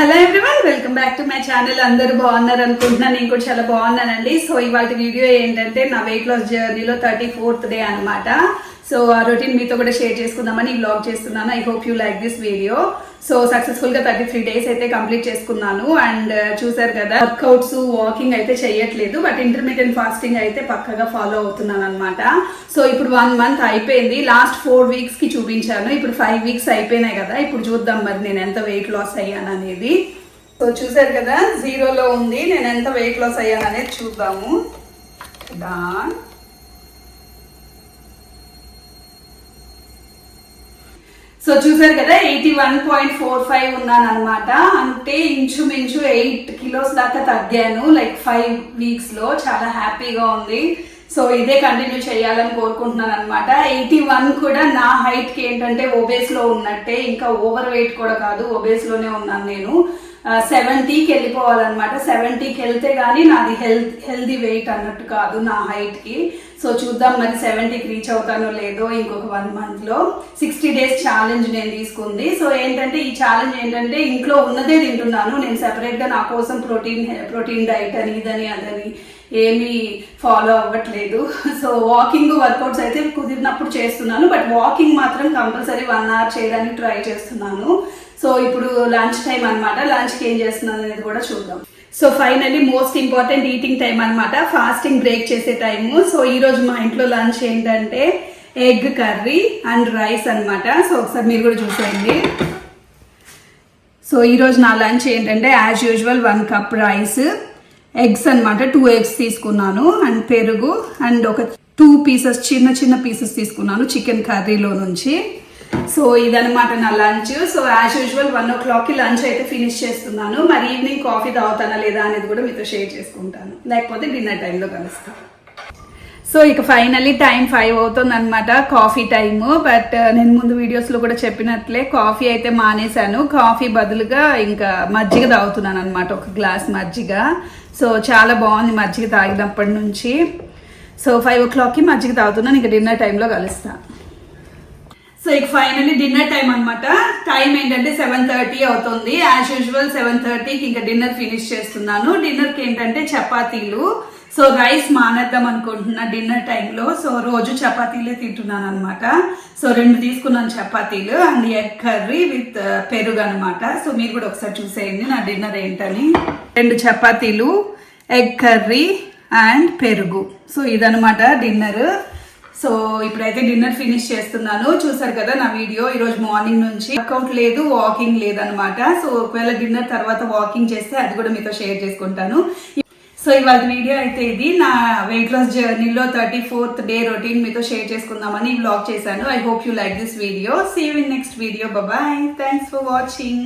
Hello everyone welcome back to my channel అందరూ బాగున్నారు అనుకుంటున్నాను నేను కూడా చాలా బాగున్నానండి. సో ఇవాళ వీడియో ఏంటంటే నా వెయిట్ లాస్ జర్నీలో థర్టీ ఫోర్త్ డే అనమాట సో ఆ రొటీన్ మీతో కూడా షేర్ చేసుకుందామని బ్లాగ్ చేస్తున్నాను. I hope you like this video so సక్సెస్ఫుల్గా థర్టీ త్రీ డేస్ అయితే కంప్లీట్ చేసుకున్నాను. అండ్ uh, చూసారు కదా వర్కౌట్స్ వాకింగ్ అయితే చేయట్లేదు బట్ ఇంటర్మీడియట్ ఫాస్టింగ్ అయితే పక్కగా ఫాలో అవుతున్నాను అనమాట సో ఇప్పుడు వన్ మంత్ అయిపోయింది. లాస్ట్ ఫోర్ వీక్స్కి చూపించాను. ఇప్పుడు ఫైవ్ వీక్స్ అయిపోయినాయి కదా. ఇప్పుడు చూద్దాం మరి నేను ఎంత వెయిట్ లాస్ అయ్యాను అనేది. సో చూసారు కదా జీరోలో ఉంది. నేను ఎంత వెయిట్ లాస్ అయ్యాను అనేది చూద్దాము. డాన్ సో చూసారు కదా eighty one point four five ఉన్నాను అనమాట అంటే ఇంచుమించు ఎయిట్ కిలోస్ దాకా తగ్గాను లైక్ ఫైవ్ వీక్స్లో చాలా హ్యాపీగా ఉంది. సో ఇదే కంటిన్యూ చేయాలని కోరుకుంటున్నాను అనమాట ఎయిటీ వన్ కూడా నా హైట్కి ఏంటంటే ఒబేస్లో ఉన్నట్టే ఇంకా ఓవర్ వెయిట్ కూడా కాదు ఒబేస్లోనే ఉన్నాను నేను. సెవెంటీకి వెళ్ళిపోవాలన్నమాట. సెవెంటీకి వెళ్తే కానీ నాది హెల్త్ హెల్దీ వెయిట్ అన్నట్టు కాదు నా హైట్కి సో చూద్దాం మరి సెవెంటీకి రీచ్ అవుతానో లేదో ఇంకొక వన్ మంత్లో సిక్స్టీ డేస్ ఛాలెంజ్ నేను తీసుకుంది. సో ఏంటంటే ఈ ఛాలెంజ్ ఏంటంటే ఇంట్లో ఉన్నదే తింటున్నాను. నేను సెపరేట్గా నా కోసం ప్రోటీన్ ప్రోటీన్ డైట్ అని ఇదని అదని ఏమీ ఫాలో అవ్వట్లేదు. సో వాకింగ్ వర్కౌట్స్ అయితే కుదిరినప్పుడు చేస్తున్నాను. బట్ వాకింగ్ మాత్రం కంపల్సరీ వన్ అవర్ చేయడానికి ట్రై చేస్తున్నాను. సో ఇప్పుడు లంచ్ టైం అనమాట లంచ్కి ఏం చేస్తున్నాను అనేది కూడా చూద్దాం. So finally most important eating time అనమాట ఫాస్టింగ్ బ్రేక్ చేసే టైము. సో ఈ రోజు మా ఇంట్లో లంచ్ ఏంటంటే ఎగ్ కర్రీ అండ్ రైస్ అన్నమాట. సో ఒకసారి మీరు కూడా చూసేయండి. సో ఈరోజు నా లంచ్ ఏంటంటే as usual one cup rice eggs అన్నమాట. టూ ఎగ్స్ తీసుకున్నాను అండ్ పెరుగు అండ్ ఒక టూ పీసెస్ చిన్న చిన్న పీసెస్ తీసుకున్నాను చికెన్ కర్రీలో నుంచి. సో ఇదనమాట నా lunch. So as usual one ఓ క్లాక్కి లంచ్ అయితే ఫినిష్ చేస్తున్నాను. మరి ఈవినింగ్ కాఫీ తాగుతానా లేదా అనేది కూడా మీతో షేర్ చేసుకుంటాను. లేకపోతే డిన్నర్ టైంలో కలుస్తాను సో ఇక ఫైనల్లీ టైం ఫైవ్ అవుతుంది అనమాట కాఫీ టైము బట్ నేను ముందు వీడియోస్లో కూడా చెప్పినట్లే కాఫీ అయితే మానేశాను. కాఫీ బదులుగా ఇంకా మజ్జిగ తాగుతున్నాను అనమాట ఒక గ్లాస్ మజ్జిగ. సో చాలా బాగుంది మజ్జిగ తాగినప్పటి నుంచి. సో ఫైవ్ ఓ క్లాక్కి మజ్జిగ తాగుతున్నాను. ఇంకా డిన్నర్ టైంలో కలుస్తాను. సో ఇక ఫైనలీ డిన్నర్ టైం అనమాట టైం ఏంటంటే సెవెన్ థర్టీ అవుతుంది. యాజ్ యూజువల్ సెవెన్ థర్టీకి ఇంకా డిన్నర్ ఫినిష్ చేస్తున్నాను. డిన్నర్కి ఏంటంటే చపాతీలు. సో రైస్ మానేద్దాం అనుకుంటున్నా డిన్నర్ టైంలో సో రోజు చపాతీలే తింటున్నాను అనమాట సో రెండు తీసుకున్నాను చపాతీలు అండ్ ఎగ్ కర్రీ విత్ పెరుగు అనమాట సో మీరు కూడా ఒకసారి చూసేయండి నా డిన్నర్ ఏంటని. రెండు చపాతీలు ఎగ్ కర్రీ అండ్ పెరుగు. సో ఇదనమాట డిన్నర్ సో ఇప్పుడైతే డిన్నర్ ఫినిష్ చేస్తున్నాను. చూసారు కదా నా వీడియో ఈరోజు మార్నింగ్ నుంచి. వర్కౌట్ లేదు వాకింగ్ లేదనమాట సో ఒకవేళ డిన్నర్ తర్వాత వాకింగ్ చేస్తే అది కూడా మీతో షేర్ చేసుకుంటాను. సో ఇవాళ వీడియో అయితే ఇది. నా వెయిట్ లాస్ జర్నీలో థర్టీ ఫోర్త్ డే రొటీన్ మీతో షేర్ చేసుకుందామని బ్లాగ్ చేశాను. I hope you like this video see in next video bye thanks for watching